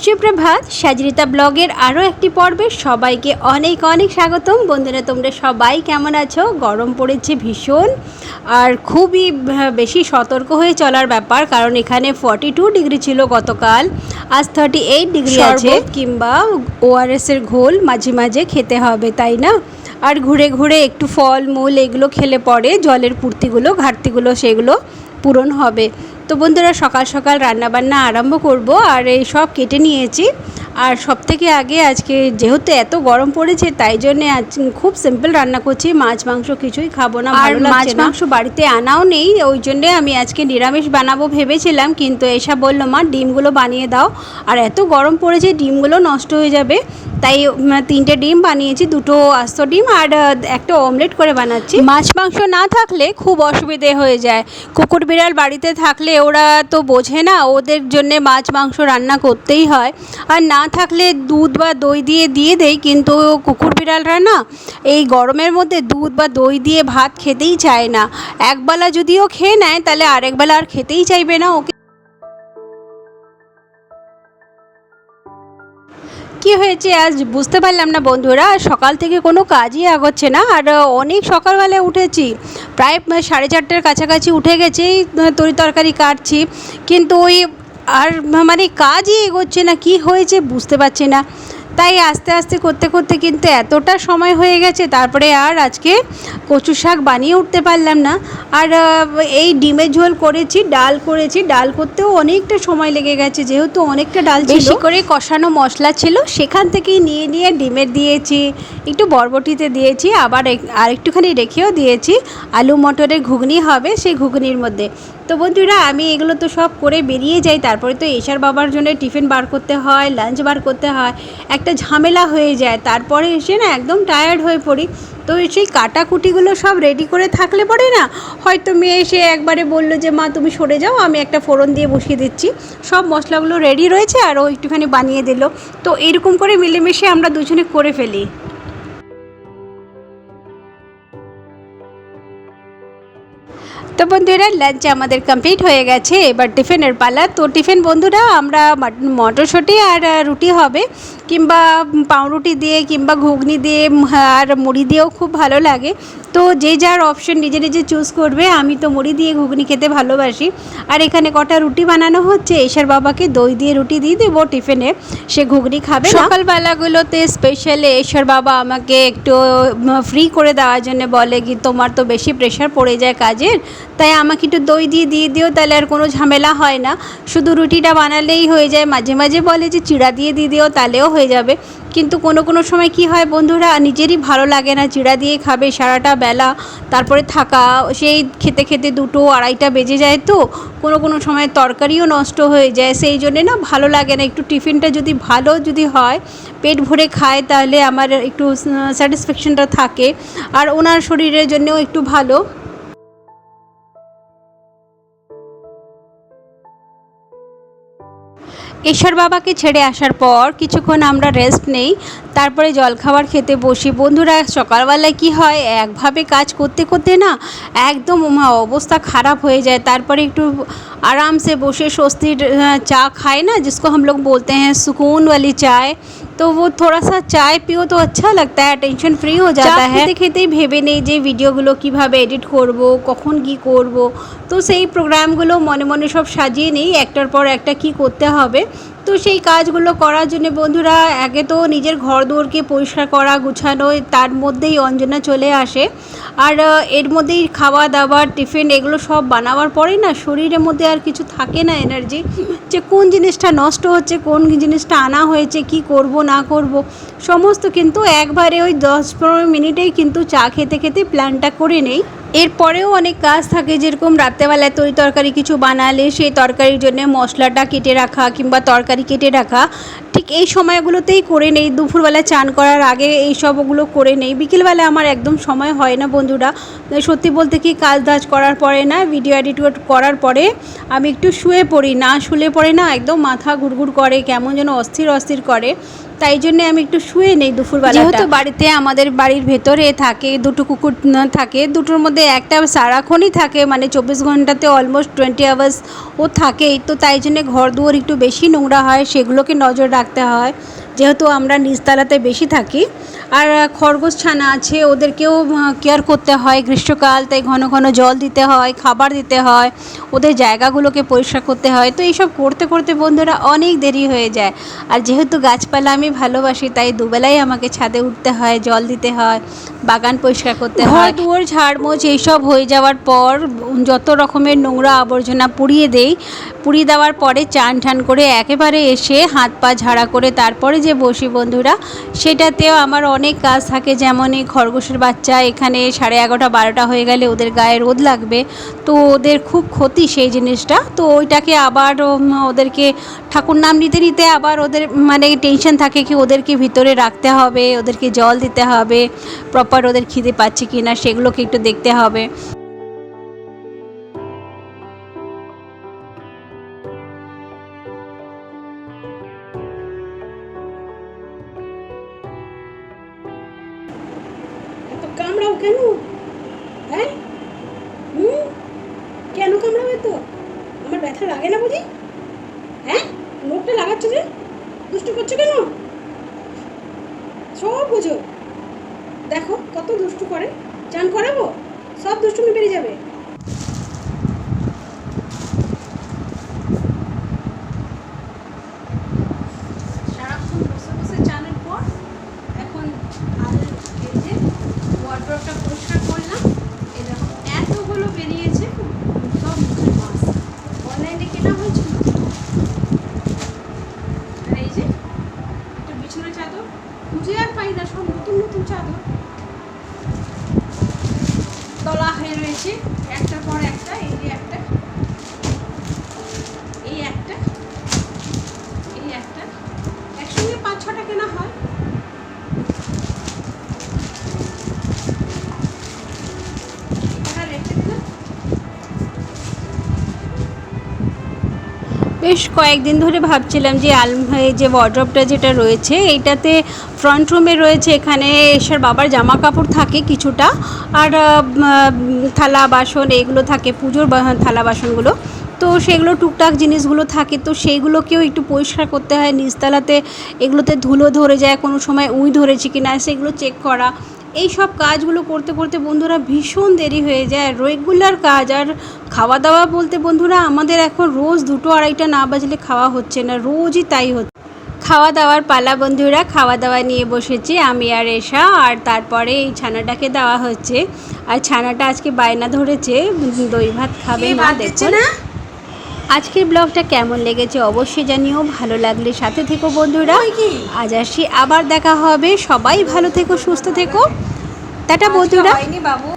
সুপ্রভাত সাজরিতা ব্লগের আরও একটি পর্বে সবাইকে অনেক অনেক স্বাগতম। বন্ধুরা তোমরা সবাই কেমন আছো? গরম পড়েছে ভীষণ। আর খুবই বেশি সতর্ক হয়ে চলার ব্যাপার কারণ এখানে ফর্টি টু ডিগ্রি ছিল গতকাল। আজ থার্টি এইট ডিগ্রি আছে। কিংবা ওআরএস এর ঘোল মাঝে মাঝে খেতে হবে তাই না? আর ঘুরে ঘুরে একটু ফল মূল এগুলো খেলে পরে জলের পূর্তিগুলো ঘাটতিগুলো সেগুলো পূরণ হবে। তো বন্ধুরা সকাল সকাল রান্নাবান্না আরম্ভ করব আর এই সব কেটে নিয়েছি। আর সব থেকে আগে আজকে যেহেতু এত গরম পড়েছে তাই জন্যে আজ খুব সিম্পল রান্না করছি। মাছ মাংস কিছুই খাব না আর মাছ মাংস বাড়িতে আনাও নেই ওই জন্যে আমি আজকে নিরামিষ বানাবো ভেবেছিলাম কিন্তু এসা বলল মা ডিমগুলো বানিয়ে দাও। আর এত গরম পড়েছে ডিমগুলো নষ্ট হয়ে যাবে। তাই তিনটে ডিম বানিয়েছি দুটো আস্ত ডিম আর একটা অমলেট করে বানাচ্ছি। মাছ মাংস না থাকলে খুব অসুবিধে হয়ে যায়। কুকুর বিড়াল বাড়িতে থাকলে ওরা তো বোঝে না ওদের জন্যে মাছ মাংস রান্না করতেই হয়। আর না থাকলে দুধ বা দই দিয়ে দিয়ে দেই, কিন্তু কুকুর বিড়ালরা না এই গরমের মধ্যে দুধ বা দই দিয়ে ভাত খেতেই চায় না। একবেলা যদিও খেয়ে নেয়, তাহলে আরেকবেলা আর খেতেই চাইবে না ওকে। কি হয়েছে আজ বুঝতে পারলাম না বন্ধুরা, সকাল থেকে কোনো কাজই এগোচ্ছে না, আর অনেক সকালবেলায় উঠেছি, প্রায় সাড়ে চারটের কাছাকাছি উঠে গেছি, তরি তরকারি কাটছি, কিন্তু ওই আর মানে কাজই এগোচ্ছে না, কি হয়েছে বুঝতে পারছি না। তাই আস্তে আস্তে করতে করতে কিন্তু এতটা সময় হয়ে গেছে, তারপরে আর আজকে কচু শাক বানিয়ে উঠতে পারলাম না। আর এই ডিমের ঝোল করেছি, ডাল করেছি, ডাল করতেও অনেকটা সময় লেগে গেছে, যেহেতু অনেকটা ডাল বেশি করে কষানো মশলা ছিল, সেখান থেকেই নিয়ে নিয়ে ডিমের দিয়েছি, একটু বরবটিতে দিয়েছি, আবার আর একটুখানি রেখেও দিয়েছি। আলু মটরের ঘুগনি হবে, সেই ঘুগনির মধ্যে। তো বন্ধুরা, আমি এগুলো তো সব করে বেরিয়ে যাই। তারপরে তো এশার বাবার জন্য টিফিন বার করতে হয়, লাঞ্চ বার করতে হয়। একটা ঝামেলা হয়ে যায়। তারপরে এসে না একদম টায়ার্ড হয়ে পড়ি। তো সেই কাটাকুটিগুলো সব রেডি করে থাকলে পরে না, হয়তো মেয়ে এসে একবারে বলল যে, মা, তুমি সরে যাও, আমি একটা ফোড়ন দিয়ে বসিয়ে দিচ্ছি। সব মশলাগুলো রেডি রয়েছে আর ও একটুখানি বানিয়ে দিল। তো এরকম করে মিলেমিশে আমরা দুজনে করে ফেলি। তো বন্ধুরা লাঞ্চ আমাদের কমপ্লিট হয়ে গেছে। এবার টিফিনের পালা। তো টিফিন বন্ধুরা, আমরা মাট- মটরশুঁটি আর রুটি হবে। কিংবা পাউরুটি দিয়ে কিংবা ঘুগনি দিয়ে আর মুড়ি দিয়েও খুব ভালো লাগে। তো যে যার অপশন নিজে নিজে চুজ করবে, আমি তো মুড়ি দিয়ে ঘুগনি খেতে ভালোবাসি। আর এখানে কটা রুটি বানানো হচ্ছে, এশার বাবাকে দই দিয়ে রুটি দিয়ে দেবো টিফিনে। সে ঘুগনি খাবে সকালবেলাগুলোতে স্পেশালি এশার বাবা আমাকে একটু ফ্রি করে দেওয়ার জন্য বলে কি, তোমার তো বেশি প্রেশার পড়ে যায় কাজের, তাই আমাকে একটু দই দিয়ে দিয়ে দিও, তাহলে আর কোনো ঝামেলা হয় না। শুধু রুটিটা বানালেই হয়ে যায়। মাঝে মাঝে বলে যে, চিড়া দিয়ে দিয়ে দিও, তাহলেও হয়ে যাবে। কিন্তু কোনো কোনো সময় কি হয় বন্ধুরা, নিজেরই ভালো লাগে না চিড়া দিয়ে খাবে, সারাটা বেলা তারপরে থাকা, সেই খেতে খেতে দুটো আড়াইটা বেজে যায় তো, কোনো কোনো সময় তরকারিও নষ্ট হয়ে যায়। সেই জন্যে না ভালো লাগে না, একটু টিফিনটা যদি ভালো যদি হয়, পেট ভরে খায় তাহলে আমার একটু স্যাটিসফ্যাকশনটা থাকে। আর ওনার শরীরের জন্যও একটু ভালো। ঈশ্বর বাবাকে ছেড়ে আসার পর কিছুক্ষণ আমরা রেস্ট নেই তারপরে জলখাবার খেতে বসি বন্ধুরা সকালবেলায় কি হয় একভাবে কাজ করতে করতে না একদম উমা অবস্থা খারাপ হয়ে যায় তারপরে একটু आराम से বসে স্বস্তির আহ, চা খায় না जिसको हम लोग बोलते हैं सुकून वाली चाय तो वो थोड़ा सा चाय पियो तो अच्छा लगता है टेंशन फ्री हो जाता है খেতে খেতেই ভেবে নেই যে ভিডিওগুলো কিভাবে এডিট করব কখন কি করব তো সেই প্রোগ্রামগুলো মনে মনে সব সাজিয়ে নেই একটার পর একটা কি করতে হবে তো সেই কাজগুলো করার জন্য বন্ধুরা, আগে তো নিজের ঘর দুয়ারকে পরিষ্কার করা, গুছানো, তার মধ্যেই অঞ্জনা চলে আসে। আর এর মধ্যেই খাওয়া দাওয়া টিফিন এগুলো সব বানাবার পরেই না শরীরের মধ্যে আর কিছু থাকে না এনার্জি যে কোন জিনিসটা নষ্ট হচ্ছে, কোন জিনিসটা আনা হয়েছে, কি করব, না করব। সমস্ত কিন্তু একবারে ওই দশ পনেরো মিনিটেই কিন্তু চা খেতে খেতে প্ল্যানটা করে নেই। এরপরেও অনেক কাজ থাকে, যেরকম রাত্রেবেলায় তরি তরকারি কিছু বানালে সেই তরকারির জন্য মশলাটা কেটে রাখা কিংবা তরকারি কেটে রাখা, ঠিক এই সময়গুলোতেই করে নেই। দুপুরবেলা চান করার আগে এই সবগুলো করে নেই। বিকেলবেলা আমার একদম সময় হয় না বন্ধুরা। সত্যি বলতে কি কাজ দাজ করার পরে না, ভিডিও এডিট করার পরে আমি একটু শুয়ে পড়ি। না শুলে পড়ে না, একদম মাথা ঘুরঘুর করে, কেমন যেন অস্থির অস্থির করে। তাই জন্য আমি একটু শুয়ে নেই দুপুরবেলা যেহেতু বাড়িতে আমাদের বাড়ির ভেতরে থাকে, দুটো কুকুর থাকে, দুটোর মধ্যে একটা সারাক্ষণই থাকে মানে চব্বিশ ঘন্টাতে অলমোস্ট টোয়েন্টি আওয়ার্স ও থাকেই। তো তাই জন্যে ঘর দুয়ার একটু বেশি নোংরা হয়, সেগুলোকে নজর রাখতে হয়। যেহেতু আমরা নিচতলাতে বেশি থাকি, আর খরগোশ ছানা আছে, ওদেরকেও কেয়ার করতে হয় গ্রীষ্মকাল, তাই ঘন ঘন জল দিতে হয়, খাবার দিতে হয়, ওদের জায়গাগুলোকে পরিষ্কার করতে হয়। তো এইসব করতে করতে বন্ধুরা অনেক দেরি হয়ে যায়। আর যেহেতু গাছপালা আমি ভালোবাসি, তাই দুবেলাই আমাকে ছাদে উঠতে হয়, জল দিতে হয়, বাগান পরিষ্কার করতে হয়। দুয়ার ঝাড়মোছ এইসব হয়ে যাওয়ার পর যত রকমের নোংরা আবর্জনা পুড়িয়ে দেই পুড়িয়ে দেওয়ার পরে চান ঠান করে একেবারে এসে হাত পা ঝাড়া করে তারপরে যে বসি বন্ধুরা, সেটাতেও আমার অনেক কাজ থাকে। যেমন এই খরগোশের বাচ্চা, এখানে সাড়ে এগারোটা, বারোটা হয়ে গেলে ওদের গায়ে রোদ লাগবে। তো ওদের খুব ক্ষতি সেই জিনিসটা। তো ওইটাকে আবার ওদেরকে ঠাকুর নাম নিতে নিতে আবার ওদের মানে টেনশন থাকে কি ওদেরকে ভিতরে রাখতে হবে, ওদেরকে জল দিতে হবে প্রপার ওদের খিদে পাচ্ছে কি না সেগুলোকে একটু দেখতে হবে। কেন? হ্যাঁ? হুম? কেন কামড়াবে তো? আমার ব্যথা লাগে না বুঝি? হ্যাঁ? নোটটা লাগাচ্ছ যে? দুষ্ট করছ কেন? সব বুঝো। দেখো কত দুষ্টু করে। চান করাবো? সব দুষ্টুমি বেরিয়ে যাবে সারাক্ষণ বসে বসে চানের পর এখন আর এই যে ওয়ার্ড্রপটা পরিষ্কার করলাম এই দেখো এতগুলো বেরিয়েছে সব মুখের মাছ অনলাইনে কেনা হয়েছিল আর এই যে একটা বিছানা চাদর খুঁজে আর পাই না সব নতুন নতুন চাদর তলা হয়ে রয়েছে একটার পর একটা, এই যে একটা, এই একটা এই একটা একসঙ্গে পাঁচ ছটা কেনা হয়। বেশ কয়েকদিন ধরে ভাবছিলাম যে আল এই যে ওয়ার্ড্রপটা যেটা রয়েছে, এইটাতে ফ্রন্ট রুমে রয়েছে এখানে এসার বাবার জামা কাপড় থাকে কিছুটা, আর থালা বাসন এগুলো থাকে, পুজোর বা- থালা বাসনগুলো। তো সেগুলো টুকটাক জিনিসগুলো থাকে, তো সেইগুলোকেও একটু পরিষ্কার করতে হয়। নিচতলাতে এগুলোতে ধুলো ধরে যায়, কোনো সময় উই ধরেছে কি না সেগুলো চেক করা। এই সব কাজগুলো করতে করতে বন্ধুরা ভীষণ দেরি হয়ে যায়। রেগুলার কাজ, আর খাওয়া দাওয়া বলতে বন্ধুরা আমাদের এখন রোজ দুটো আড়াইটা না বাজলে খাওয়া হচ্ছে না, রোজই তাই হচ্ছে। খাওয়া দাওয়ার পালা বন্ধুরা। খাওয়া দাওয়া নিয়ে বসেছি আমি আর এসা আর তারপরে এই ছানাটাকে দেওয়া হচ্ছে। আর ছানাটা আজকে বায়না ধরেছে দই ভাত খাবে না দিচ্ছে না? আজকের ব্লগটা কেমন লেগেছে অবশ্যই জানিও ভালো লাগলে সাথে থেকো বন্ধুরা? আজ আসি আবার দেখা হবে। সবাই ভালো থেকো সুস্থ থেকো। টাটা বন্ধুরা। বাবু।